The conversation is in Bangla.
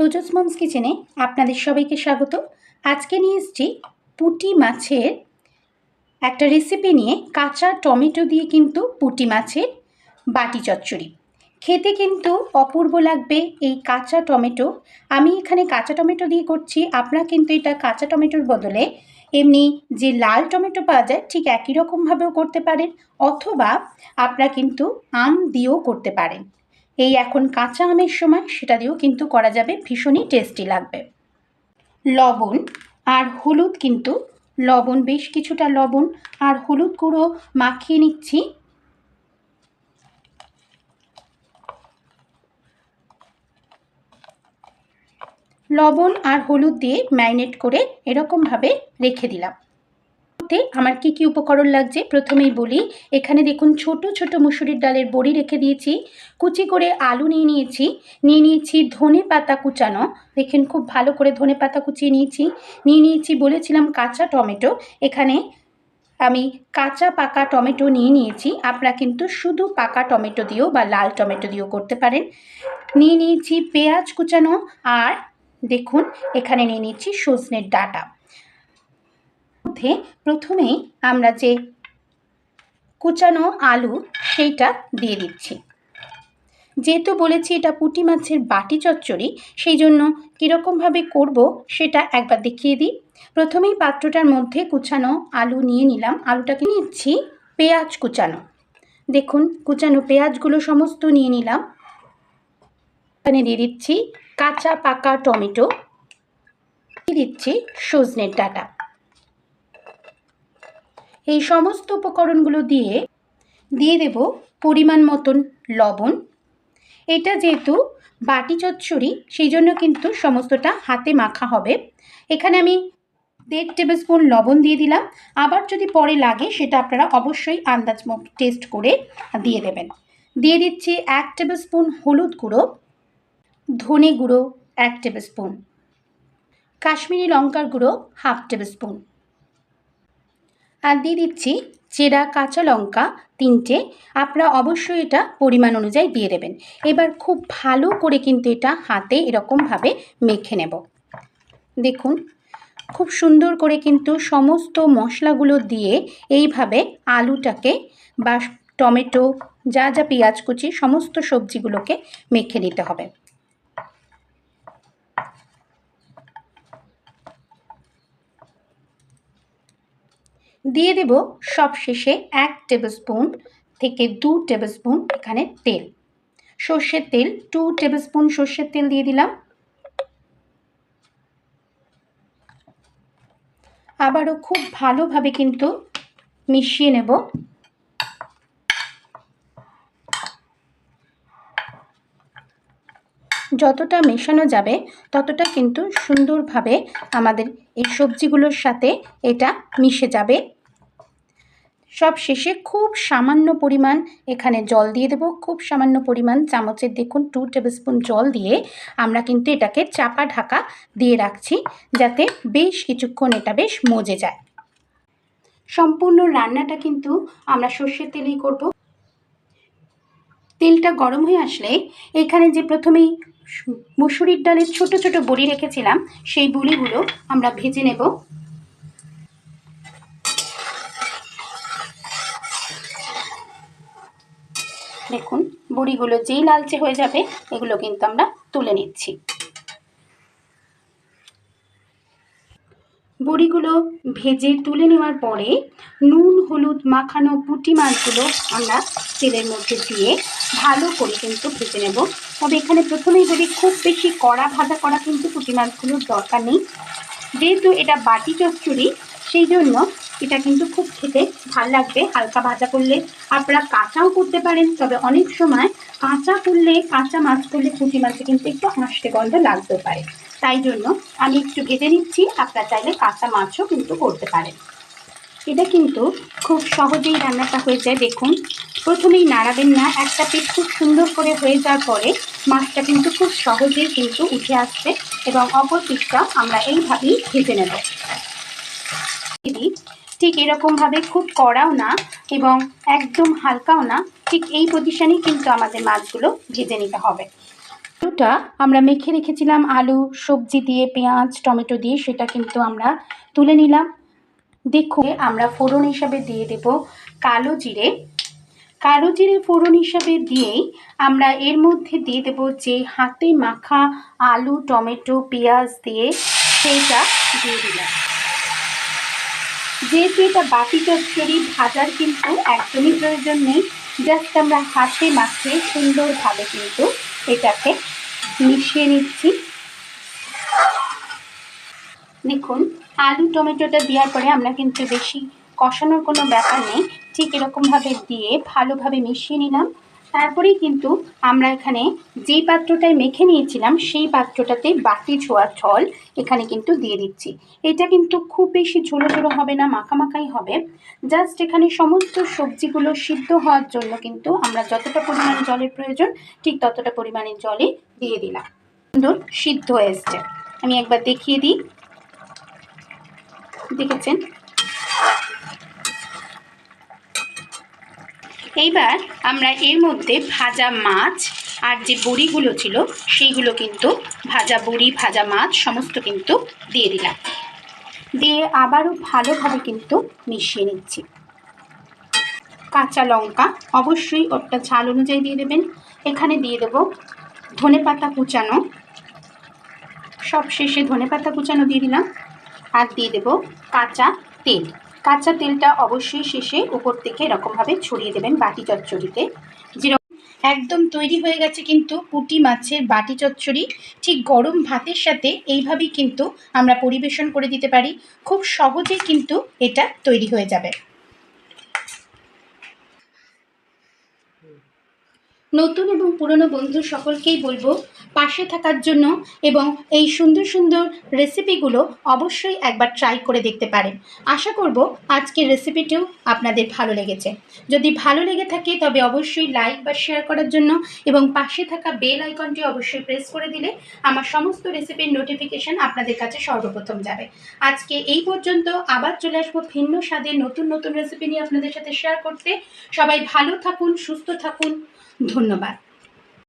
তোজস মমস কিচেনে আপনাদের সবাইকে স্বাগত। আজকে নিয়ে এসেছি পুঁটি মাছের একটা রেসিপি নিয়ে কাঁচা টমেটো দিয়ে কিন্তু পুঁটি মাছের বাটি চচ্চড়ি। খেতে কিন্তু অপূর্ব লাগবে এই কাঁচা টমেটো। আমি এখানে কাঁচা টমেটো দিয়ে করছি, আপনারা কিন্তু এটা কাঁচা টমেটোর বদলে এমনি যে লাল টমেটো পাওয়া যায় ঠিক একই রকমভাবেও করতে পারেন অথবা আপনারা কিন্তু আম দিয়েও করতে পারেন। এই এখন কাঁচা আমের সময়, সেটা দিয়েও কিন্তু করা যাবে, ভীষণই টেস্টি লাগবে। লবণ আর হলুদ কিন্তু, লবণ, বেশ কিছুটা লবণ আর হলুদ গুঁড়ো মাখিয়ে নিচ্ছি। লবণ আর হলুদ দিয়ে ম্যারিনেট করে এরকমভাবে রেখে দিলাম। তে আমার কি কি উপকরণ লাগছে? প্রথমেই বলি, এখানে দেখুন ছোট ছোট মুসুরির ডালের বড়ি রেখে দিয়েছি, কুচি করে আলু নিয়ে নিয়েছি নিয়ে নিয়েছি ধনে পাতা কুচানো, দেখেন খুব ভালো করে ধনে পাতা কুচিয়ে নিয়েছি, নিয়ে নিয়েছি বলেছিলাম কাঁচা টমেটো, এখানে আমি কাঁচা পাকা টমেটো নিয়ে নিয়েছি, আপনারা কিন্তু শুধু পাকা টমেটো দিয়েও বা লাল টমেটো দিয়েও করতে পারেন, নিয়ে নিয়েছি পেঁয়াজ কুচানো, আর দেখুন এখানে নিয়ে নিচ্ছি সজনের ডাটা। মধ্যে প্রথমেই আমরা যে কুচানো আলু, সেইটা দিয়ে দিচ্ছি। যেহেতু বলেছি এটা পুঁটি মাছের বাটি চচ্চড়ি, সেই জন্য কীরকমভাবে করব সেটা একবার দেখিয়ে দিই। প্রথমেই পাত্রটার মধ্যে কুচানো আলু নিয়ে নিলাম। আলুটাকে নিচ্ছি পেঁয়াজ কুচানো। দেখুন, কুচানো পেঁয়াজগুলো সমস্ত নিয়ে নিলাম। এখানে দিয়ে দিচ্ছি কাঁচা পাকা টমেটো। দিচ্ছি সজনের ডাটা। এই সমস্ত উপকরণগুলো দিয়ে দিয়ে দেব পরিমাণ মতন লবণ। এটা যেহেতু বাটি চচ্চড়ি সেই জন্য কিন্তু সমস্তটা হাতে মাখা হবে। এখানে আমি দেড় টেবিল স্পুন লবণ দিয়ে দিলাম। আবার যদি পরে লাগে, সেটা আপনারা অবশ্যই আন্দাজ টেস্ট করে দিয়ে দেবেন। দিয়ে দিচ্ছি এক টেবিল স্পুন হলুদ গুঁড়ো, ধনে গুঁড়ো এক টেবিল স্পুন কাশ্মীরি লঙ্কার গুঁড়ো হাফ টেবিল স্পুন আর দিয়ে দিচ্ছি চেরা, কাঁচা লঙ্কা তিনটে। আপনারা অবশ্যই এটা পরিমাণ অনুযায়ী দিয়ে দেবেন। এবার খুব ভালো করে কিন্তু এটা হাতে এরকমভাবে মেখে নেব। দেখুন, খুব সুন্দর করে কিন্তু সমস্ত মশলাগুলো দিয়ে এইভাবে আলুটাকে বা টমেটো, যা যা পেঁয়াজ কুচি, সমস্ত সবজিগুলোকে মেখে নিতে হবে। দিয়ে দেব সব শেষে এক টেবিল স্পুন থেকে দু টেবিল স্পুন এখানে তেল। সর্ষের তেল টু টেবিল স্পুন সর্ষের তেল দিয়ে দিলাম। আবারও খুব ভালোভাবে কিন্তু মিশিয়ে নেব। যতটা মেশানো যাবে, ততটা কিন্তু সুন্দরভাবে আমাদের এই সবজিগুলোর সাথে এটা মিশে যাবে। সব শেষে খুব সামান্য পরিমাণ এখানে জল দিয়ে দেবো। খুব সামান্য পরিমাণ চামচের দেখুন টু টেবিলস্পুন জল দিয়ে আমরা কিন্তু এটাকে চাপা ঢাকা দিয়ে রাখছি যাতে বেশ কিছুক্ষণ এটা বেশ মজে যায়। সম্পূর্ণ রান্নাটা কিন্তু আমরা সর্ষের তেলেই করব। তেলটা গরম হয়ে আসলে এখানে যে প্রথমেই মুসুরির ডালের ছোট ছোট বড়ি রেখেছিলাম, সেই বড়িগুলো আমরা ভেজে নেব। দেখুন, বড়িগুলো যেই লালচে হয়ে যাবে, এগুলো কিন্তু আমরা তুলে নিচ্ছি। বড়িগুলো ভেজে তুলে নেওয়ার পরে নুন, হলুদ মাখানো পুঁটি মাছগুলো আমরা তেলের মধ্যে দিয়ে ভালো করে কিন্তু ভেজে নেব। তবে এখানে প্রথমেই বলি খুব বেশি কড়া ভাজা করা কিন্তু পুঁটি মাছগুলোর দরকার নেই। যেহেতু এটা বাটি চচ্চড়ি, সেই জন্য এটা কিন্তু খুব খেতে ভালো লাগবে হালকা ভাজা করলে। আপনারা কাঁচাও করতে পারেন, তবে অনেক সময় কাঁচা করলে, কাঁচা মাছ করলে পুঁটি মাছে কিন্তু একটু আঁশটে গন্ধ লাগতে পারে। তাই জন্য আমি একটু ভেজে নিচ্ছি। আপনারা চাইলে কাঁচা মাছও কিন্তু করতে পারেন। এটা কিন্তু খুব সহজেই রান্নাটা হয়ে যায়। দেখুন, প্রথমেই নাড়াবেন না। একটা পিঠ খুব সুন্দর করে হয়ে যাওয়ার পরে মাছটা কিন্তু খুব সহজেই কিন্তু উঠে আসবে এবং অপর পিঠটা আমরা এইভাবেই ভেজে নেব। এটি ঠিক এরকমভাবে খুব কড়াও না এবং একদম হালকাও না, ঠিক এই পজিশনেই কিন্তু আমাদের মাছগুলো ভেজে নিতে হবে। আলুটা আমরা মেখে রেখেছিলাম আলু, সবজি দিয়ে, পেঁয়াজ, টমেটো দিয়ে, সেটা কিন্তু আমরা তুলে নিলাম। দেখুন, আমরা ফোড়ন হিসাবে দিয়ে দেব কালো জিরে। কালো জিরে ফোড়ন হিসাবে দিয়েই আমরা এর মধ্যে দিয়ে দেব যে হাতে মাখা আলু, টমেটো, পেঁয়াজ দিয়ে সেইটা দিয়ে দিলাম। যেহেতু এটা বাটি চচ্চড়ি ভাজার কিন্তু একদমই প্রয়োজন নেই, জাস্ট আমরা হাতে মাখিয়ে সুন্দরভাবে কিন্তু এটাকে মিশিয়ে নিচ্ছি। দেখুন, আলু টমেটোটা দেওয়ার পরে আমরা কিন্তু বেশি কষানোর কোনো ব্যাপার নেই। ঠিক এরকমভাবে দিয়ে ভালোভাবে মিশিয়ে নিলাম। তারপরেই কিন্তু আমরা এখানে যেই পাত্রটায় মেখে নিয়েছিলাম, সেই পাত্রটাতে বাটি ছোঁয়া জল এখানে কিন্তু দিয়ে দিচ্ছি। এটা কিন্তু খুব বেশি ঝোলো ঝোলো হবে না, মাখামাখাই হবে। জাস্ট এখানে সমস্ত সবজিগুলো সিদ্ধ হওয়ার জন্য কিন্তু আমরা যতটা পরিমাণে জলের প্রয়োজন, ঠিক ততটা পরিমাণে জলে দিয়ে দিলাম। সুন্দর সিদ্ধ হয়ে আমি একবার দেখিয়ে দিই। দেখেছেন? এইবার আমরা এর মধ্যে ভাজা মাছ আর যে বড়িগুলো ছিল, সেইগুলো কিন্তু ভাজা বড়ি, ভাজা মাছ সমস্ত কিন্তু দিয়ে দিলাম। দিয়ে আবারও ভালোভাবে কিন্তু মিশিয়ে নিচ্ছি। কাঁচা লঙ্কা অবশ্যই ওটা ঝাল অনুযায়ী দিয়ে দেবেন। এখানে দিয়ে দেব ধনে পাতা কুচানো। সব শেষে ধনে পাতা কুচানো দিয়ে দিলাম। আর দিয়ে দেব কাঁচা তেল। কাঁচা তেলটা অবশ্যই শেষে উপর থেকে এরকমভাবে ছড়িয়ে দেবেন বাটি চচ্চড়িতে। যেরকম একদম তৈরি হয়ে গেছে কিন্তু পুটি মাছের বাটি চচ্চড়ি। ঠিক গরম ভাতের সাথে এইভাবেই কিন্তু আমরা পরিবেশন করে দিতে পারি। খুব সহজেই কিন্তু এটা তৈরি হয়ে যাবে। নতুন এবং পুরনো বন্ধু সকলকেই বলব, পাশে থাকার জন্য এবং এই সুন্দর সুন্দর রেসিপিগুলো অবশ্যই একবার ট্রাই করে দেখতে পারেন। আশা করব আজকের রেসিপিটিও আপনাদের ভালো লেগেছে। যদি ভালো লেগে থাকে তবে অবশ্যই লাইক বা শেয়ার করার জন্য এবং পাশে থাকা বেল আইকনটি অবশ্যই প্রেস করে দিলে আমার সমস্ত রেসিপির নোটিফিকেশান আপনাদের কাছে সর্বপ্রথম যাবে। আজকে এই পর্যন্ত আবার চলে আসব ভিন্ন স্বাদে নতুন নতুন রেসিপি নিয়ে আপনাদের সাথে শেয়ার করতে। সবাই ভালো থাকুন, সুস্থ থাকুন। ধন্যবাদ।